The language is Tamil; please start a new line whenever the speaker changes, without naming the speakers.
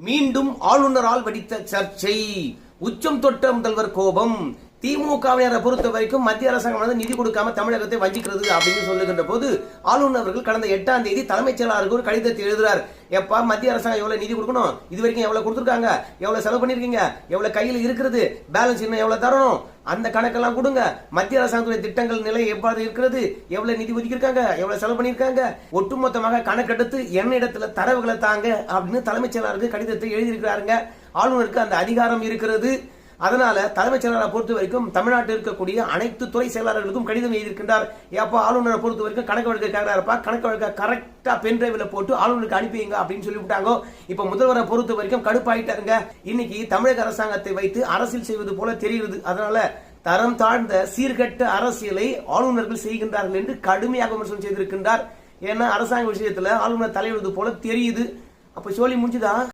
மீண்டும் ஆளுநரால் வெடித்த சர்ச்சை. உச்சம் தொட்ட முதல்வர் கோபம். திமுகவினரை பொறுத்த வரைக்கும் மத்திய அரசாங்கம் வந்து நிதி கொடுக்காம தமிழகத்தை வஞ்சிக்கிறது அப்படின்னு சொல்லுகின்ற போது ஆளுநர் அவர்கள் கடந்த எட்டாம் தேதி தலைமைச் செயலாளருக்கு ஒரு கடிதத்தை எழுதுறார். எப்பா மத்திய அரசாங்கம் எவ்வளவு நிதி கொடுக்கணும்? இது வரைக்கும் எவ்வளவு கொடுத்துருக்காங்க? எவ்வளவு செலவு பண்ணிருக்கீங்க? எவ்வளவு கையில் இருக்கிறது? பேலன்ஸ் இன்னும் எவ்வளவு தரணும்? அந்த கணக்கெல்லாம் கொடுங்க. மத்திய அரசாங்கத்துடைய திட்டங்கள் நிலை எவ்வாறு இருக்கிறது? எவ்வளவு நிதி ஒதுக்கியிருக்காங்க? எவ்வளவு செலவு பண்ணியிருக்காங்க? ஒட்டுமொத்தமாக கணக்கெடுத்து என்ன இடத்துல தரவுகளை தாங்க அப்படின்னு தலைமைச் செயலாளருக்கு கடிதத்தை எழுதியிருக்கிறாருங்க. ஆளுநருக்கு அந்த அதிகாரம் இருக்கிறது. அதனால தலைமைச் செயலாளரை பொறுத்த வரைக்கும் தமிழ்நாட்டில் இருக்கக்கூடிய அனைத்து துறை செயலாளர்களுக்கும் கடிதம் எழுதியிருக்கின்றார். ஏப்பா ஆளுநரை பொறுத்த வரைக்கும் கணக்கு வழக்கு கேட்கிறாருப்பா கணக்கு வழக்க கரெக்டா பென் டிரைவ்ல போட்டு ஆளுநருக்கு அனுப்பிங்க அப்படின்னு சொல்லிவிட்டாங்க. இப்ப முதல்வரை பொறுத்த வரைக்கும் கடுப்பாயிட்டாருங்க. இன்னைக்கு தமிழக அரசாங்கத்தை வைத்து அரசியல் செய்வது போல தெரிகிறது. அதனால தரம் தாழ்ந்த சீர்கட்ட அரசியலை ஆளுநர்கள் செய்கின்றார்கள் என்று கடுமையாக விமர்சனம் செய்திருக்கின்றார். ஏன்னா அரசாங்க விஷயத்துல ஆளுநர் தலையிடுவது போல தெரியுது. அப்ப சோழி முடிஞ்சுதா?